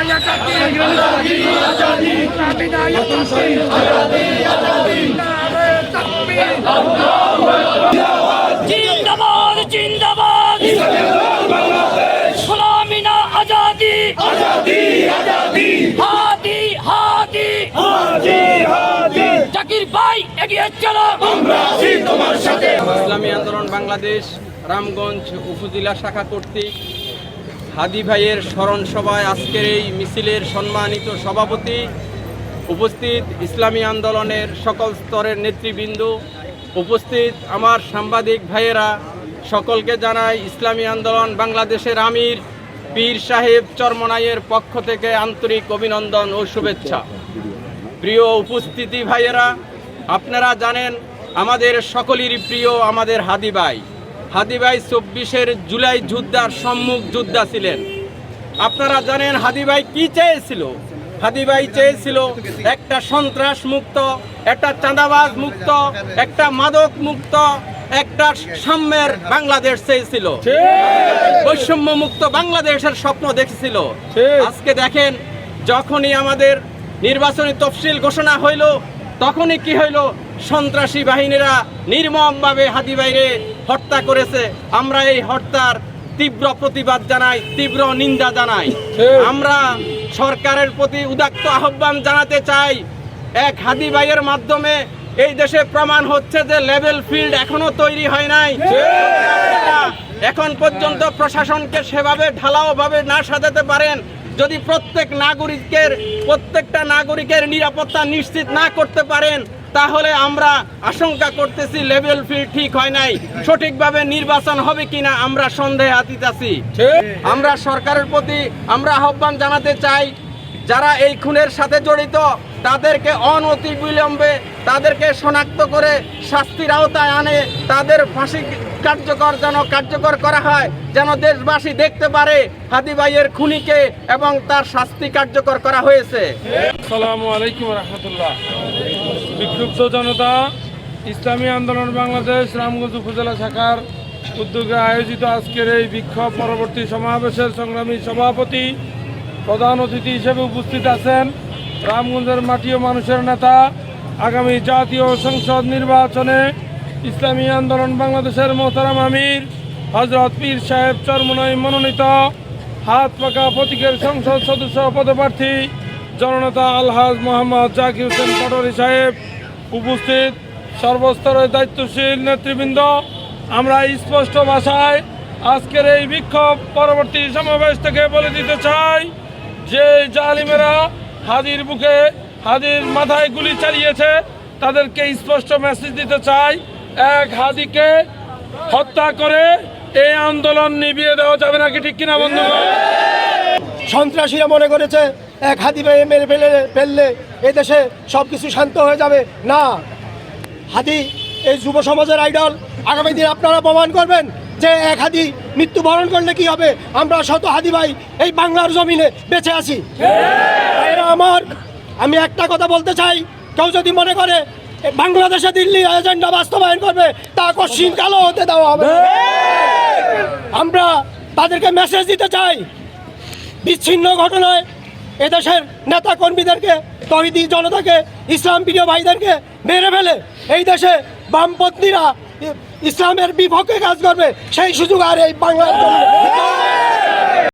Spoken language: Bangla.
আজাদি চলো ইসলামী আন্দোলন বাংলাদেশ রামগঞ্জ উপজেলা শাখা কর্তৃক হাদি ভাইয়ের স্মরণ সভায় আজকের এই মিছিলের সম্মানিত সভাপতি উপস্থিত ইসলামী আন্দোলনের সকল স্তরের নেতৃবৃন্দ, উপস্থিত আমার সাংবাদিক ভাইয়েরা, সকলকে জানাই ইসলামী আন্দোলন বাংলাদেশের আমির পীর সাহেব চরমনাইয়ের পক্ষ থেকে আন্তরিক অভিনন্দন ও শুভেচ্ছা। প্রিয় উপস্থিতি ভাইয়েরা, আপনারা জানেন আমাদের সকলেরই প্রিয় আমাদের হাদিবাই হাদিবাই চব্বিশের জুলাই যুদ্ধার সম্মুখ যোদ্ধা ছিলেন। আপনারা জানেন হাদিবাই কি চেয়েছিল? হাদিবাই চেয়েছিল একটা সন্ত্রাস মুক্ত একটা চাঁদাবাজ মুক্ত একটা মাদক মুক্ত একটা সাম্যের বাংলাদেশ চেয়েছিল। বৈষম্য মুক্ত বাংলাদেশের স্বপ্ন দেখেছিল। আজকে দেখেন যখনই আমাদের নির্বাচনী তফসিল ঘোষণা হইল তখনই কি হইল? সন্ত্রাসী বাহিনীরা নির্মমভাবে হাদি বাইরে হত্যা করেছে। আমরা এই হত্যার তীব্র প্রতিবাদ জানাই তীব্র নিন্দা জানাই। আমরা সরকারের প্রতি উদাত্ত আহ্বান জানাতে চাই। এক হাদি ভাইয়ের মাধ্যমে এই দেশে প্রমাণ হচ্ছে যে লেভেল ফিল্ড এখনও তৈরি হয় নাই। এখন পর্যন্ত প্রশাসনকে সেভাবে ঢালাও ভাবে না সাজাতে পারেন। যদি প্রত্যেক নাগরিকের প্রত্যেকটা নাগরিকের নিরাপত্তা নিশ্চিত না করতে পারেন তাহলে আমরা আশঙ্কা করতেছি লেভেল ফিল্ড ঠিক হয় নাই। সঠিকভাবে নির্বাচন হবে কিনা আমরা সন্দেহে আতীত আছি। আমরা সরকারের প্রতি আমরা আহ্বান জানাতে চাই যারা এই খুনের সাথে জড়িত তাদেরকে অনতি বিলম্বে তাদেরকে শনাক্ত করে শাস্তির আওতায় আনে তাদের ফাঁসি কার্যকর যেন কার্যকর করা হয়, যেন দেশবাসী দেখতে পারে হাদিবাইয়ের খুনিকে এবং তার শাস্তি কার্যকর করা হয়েছে। আসসালামু আলাইকুম রহমতুল্লাহ। বিক্ষুব্ধ জনতা, ইসলামী আন্দোলন বাংলাদেশ, রামগঞ্জ উপজেলা শাখার উদ্যোগে আয়োজিত আজকের এই বিক্ষোভ পরবর্তী সমাবেশের সংগ্রামী সভাপতি, প্রধান অতিথি হিসেবে উপস্থিত আছেন রামগঞ্জের মাটি ও মানুষের নেতা, আগামী জাতীয় সংসদ নির্বাচনে ইসলামী আন্দোলন বাংলাদেশের মোহতারাম আমির হজরত পীর সাহেব চরমনাই মনোনীত হাত পাকা প্রতীকের সংসদ সদস্য পদপ্রার্থী জননেতা আলহাজ মোহাম্মদ জাকির হোসেন পাটোয়ারি সাহেব উপস্থিত সর্বস্তরের দায়িত্বশীল নেতৃবৃন্দ। আমরা স্পষ্ট ভাষায় আজকের এই বিক্ষোভ পরবর্তী সমাবেশ থেকে বলে দিতে চাই যে জালিমেরা হাদির বুকে হাদির মাথায় গুলি চালিয়েছে, তাদেরকে স্পষ্ট মেসেজ দিতে চাই। এক হাদিকে হত্যা করে এই আন্দোলন নিভিয়ে দেওয়া যাবে নাকি ঠিক কিনা বন্ধুগণ সন্ত্রাসীরা মনে করেছে, এক হাতি পেয়ে মেরে ফেলে, ফেললে এই দেশে সব কিছু শান্ত হয়ে যাবে। না, হাতি, এই যুব সমাজের আইডল আগামী দিন আপনারা প্রমাণ করবেন যে এক হাতি মৃত্যুবরণ করলে কি হবে। আমরা শত হাতি ভাই এই বাংলার জমিনে বেঁচে আছি। আমার, আমি একটা কথা বলতে চাই, কেউ যদি মনে করে বাংলাদেশে দিল্লির এজেন্ডা বাস্তবায়ন করবে, তা কশিন কালো হতে দেওয়া হবে আমরা তাদেরকে মেসেজ দিতে চাই। বিচ্ছিন্ন ঘটনায় এদেশের নেতা কর্মীদেরকে তহিদি জনতাকে, ইসলাম প্রিয় ভাইদেরকে মেরে ফেলে। এই দেশে বামপন্থীরা ইসলামের বিপক্ষে কাজ করবে, সেই সুযোগ আর এই বাংলার